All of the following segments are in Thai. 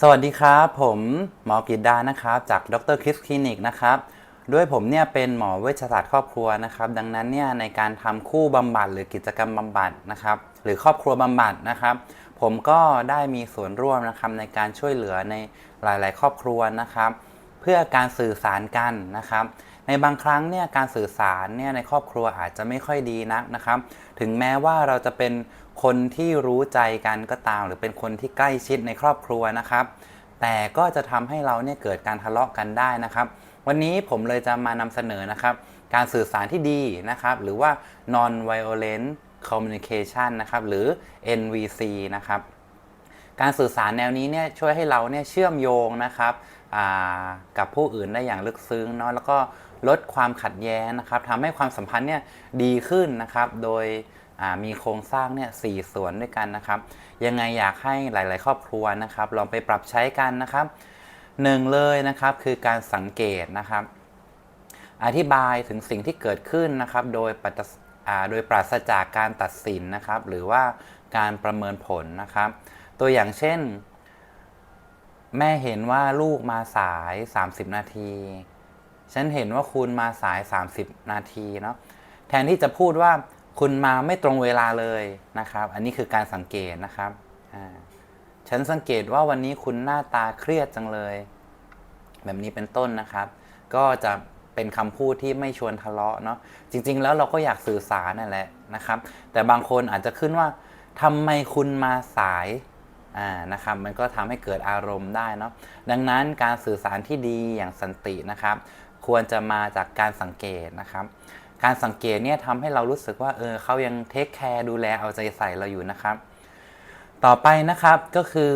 สวัสดีครับ ผมหมอกฤษดานะครับ จากดรคริสคลินิกนะครับด้วยผมเนี่ยเป็นหมอเวชศาสตร์ครอบครัวนะครับ ดังนั้นเนี่ยในการทำคู่บำบัดหรือกิจกรรมบำบัดนะครับ หรือครอบครัวบำบัดนะครับ ผมก็ได้มีส่วนร่วมนะครับในการช่วยเหลือในหลาย ๆ ครอบครัวนะครับ เพื่อการสื่อสารกันนะครับ ในบางครั้งเนี่ยการสื่อสารเนี่ยในครอบครัวอาจจะไม่ค่อยดีนักนะครับ ถึงแม้ว่าเราจะเป็น คนที่รู้ใจกันก็ตาม หรือเป็นคนที่ใกล้ชิดในครอบครัวนะครับ แต่ก็จะทำให้เราเนี่ยเกิดการทะเลาะกันได้นะครับ วันนี้ผมเลยจะมานำเสนอนะครับ การสื่อสารที่ดีนะครับ หรือว่า non violent communication นะครับ หรือ NVC นะครับ การสื่อสารแนวนี้เนี่ยช่วยให้เราเนี่ยเชื่อมโยงนะครับกับผู้อื่นได้อย่างลึกซึ้งเนาะแล้วก็ลดความขัดแย้งนะครับทำให้ความสัมพันธ์เนี่ยดีขึ้นนะครับ โดย มีโครงสร้างเนี่ยสส่วนด้วยกันนะครับ ยังไงอยากให้หลาย ๆ ครอบครัวนะครับ ลองไปปรับใช้กันนะครับหนึ่งเลยนะครับคือการสังเกตนะครับ อธิบายถึงสิ่งที่เกิดขึ้นนะครับ โดยปราศอ่าโดยปราศจากการตัดสินนะครับ หรือว่าการประเมินผลนะครับ ตัวอย่างเช่น แม่เห็นว่าลูกมาสาย 30 นาที ฉันเห็นว่าคุณมาสาย 30 นาทีเนาะแทนที่จะพูดว่า คุณมาไม่ตรงเวลาเลยนะครับ อันนี้คือการสังเกตนะครับอ่าฉันสังเกตว่าวันนี้คุณหน้าตาเครียดจังเลย แบบนี้เป็นต้นนะครับ ก็จะเป็นคำพูดที่ไม่ชวนทะเลาะเนาะ จริง ๆ แล้วเราก็อยากสื่อสารนั่นแหละนะครับ แต่บางคนอาจจะขึ้นว่าทำไมคุณมาสาย อ่า นะครับ มันก็ทำให้เกิดอารมณ์ได้เนาะ ดังนั้นการสื่อสารที่ดีอย่างสันตินะครับ ควรจะมาจากการสังเกตนะครับ การสังเกตเนี่ยทำให้เรารู้สึกว่าเออเขายังเทคแคร์ดูแลเอาใจใส่เราอยู่นะครับ ต่อไปนะครับก็คือ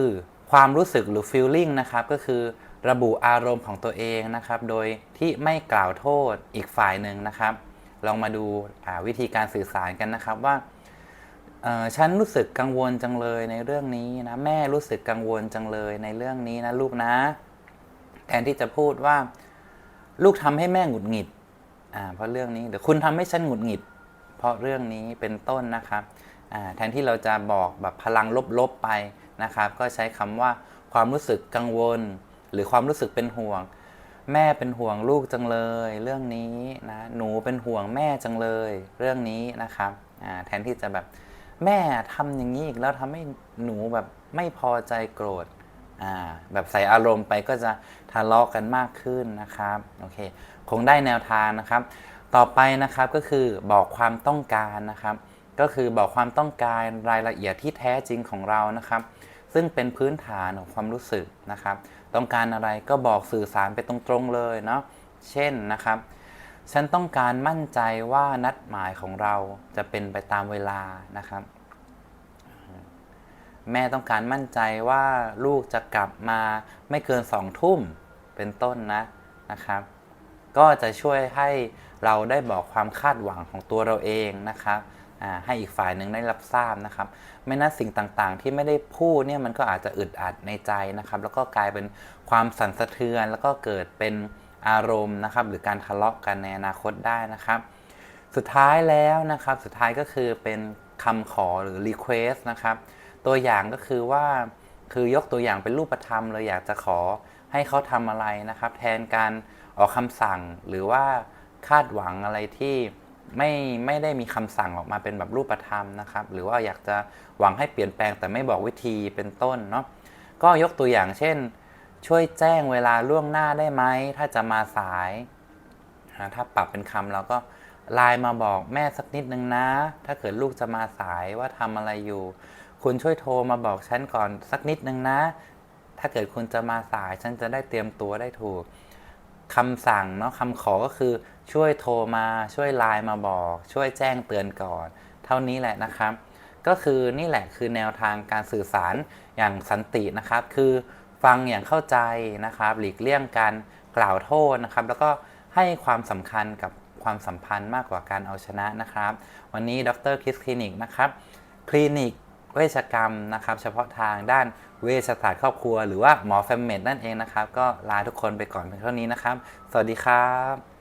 ความรู้สึกหรือ feeling นะครับก็คือระบุอารมณ์ของตัวเองนะครับ โดยที่ไม่กล่าวโทษอีกฝ่ายหนึ่งนะครับ ลองมาดูวิธีการสื่อสารกันนะครับว่าฉันรู้สึกกังวลจังเลยในเรื่องนี้นะแม่รู้สึกกังวลจังเลยในเรื่องนี้นะลูกนะแทนที่จะพูดว่า ลูกทำให้แม่หงุดหงิด อ่าเพราะเรื่องนี้เดี๋ยวคุณทำให้ฉันหงุดหงิด เพราะเรื่องนี้เป็นต้นนะครับอ่าแทนที่เราจะบอกแบบพลังลบๆไปนะครับ ก็ใช้คำว่าความรู้สึกกังวล หรือความรู้สึกเป็นห่วง แม่เป็นห่วงลูกจังเลย เรื่องนี้นะหนูเป็นห่วงแม่จังเลย เรื่องนี้นะครับอ่าแทนที่จะแบบแม่ทำอย่างนี้อีกแล้วทำให้หนูแบบไม่พอใจโกรธ แบบใส่อารมณ์ไปก็จะทะเลาะกันมากขึ้นนะครับโอเคคงได้แนวทางนะครับ ต่อไปนะครับก็คือบอกความต้องการนะครับ ก็คือบอกความต้องการรายละเอียดที่แท้จริงของเรานะครับ ซึ่งเป็นพื้นฐานของความรู้สึกนะครับ ต้องการอะไรก็บอกสื่อสารไปตรงๆเลยเนาะเช่นนะครับฉันต้องการมั่นใจว่านัดหมายของเราจะเป็นไปตามเวลานะครับ แม่ต้องการมั่นใจว่าลูกจะกลับมาไม่เกินสองทุ่มเป็นต้นนะนะครับ ก็จะช่วยให้เราได้บอกความคาดหวังของตัวเราเองนะครับให้อีกฝ่ายหนึ่งได้รับทราบนะครับ ไม่นั้นสิ่งต่างๆ ที่ไม่ได้พูดเนี่ยมันก็อาจจะอึดอัดในใจนะครับ แล้วก็กลายเป็นความสั่นสะเทือน แล้วก็เกิดเป็นอารมณ์นะครับ หรือการทะเลาะกันในอนาคตได้นะครับ สุดท้ายแล้วนะครับ สุดท้ายก็คือเป็นคำขอหรือ request นะครับ ตัวอย่างก็คือว่าคือยกตัวอย่างเป็นรูปธรรมเลยอยากจะขอให้เขาทำอะไรนะครับ แทนการออกคำสั่งหรือว่าคาดหวังอะไรที่ไม่ไม่ได้มีคำสั่งออกมาเป็นแบบรูปธรรมนะครับ หรือว่าอยากจะหวังให้เปลี่ยนแปลงแต่ไม่บอกวิธีเป็นต้นเนาะก็ยกตัวอย่างเช่น ช่วยแจ้งเวลาล่วงหน้าได้ไหมถ้าจะมาสายถ้าปรับเป็นคำเราก็ไลน์มาบอกแม่สักนิดนึงนะ ถ้าเกิดลูกจะมาสายว่าทำอะไรอยู่ คุณช่วยโทรมาบอกฉันก่อนสักนิดนึงนะ ถ้าเกิดคุณจะมาสายฉันจะได้เตรียมตัวได้ถูกคำสั่งเนาะคำขอก็คือช่วยโทรมาช่วยไลน์มาบอก ช่วยแจ้งเตือนก่อน เท่านี้แหละนะครับ ก็คือนี่แหละคือแนวทางการสื่อสารอย่างสันตินะครับ คือฟังอย่างเข้าใจนะครับ หลีกเลี่ยงการกล่าวโทษนะครับ แล้วก็ให้ความสำคัญกับความสัมพันธ์มากกว่าการเอาชนะนะครับ วันนี้ดรคิสคลินิกนะครับคลินิก เวชกรรมนะครับ เฉพาะทางด้านเวชศาสตร์ครอบครัว หรือว่าหมอแฟมเมดนั่นเองนะครับ ก็ลาทุกคนไปก่อนเพียงเท่านี้นะครับ สวัสดีครับ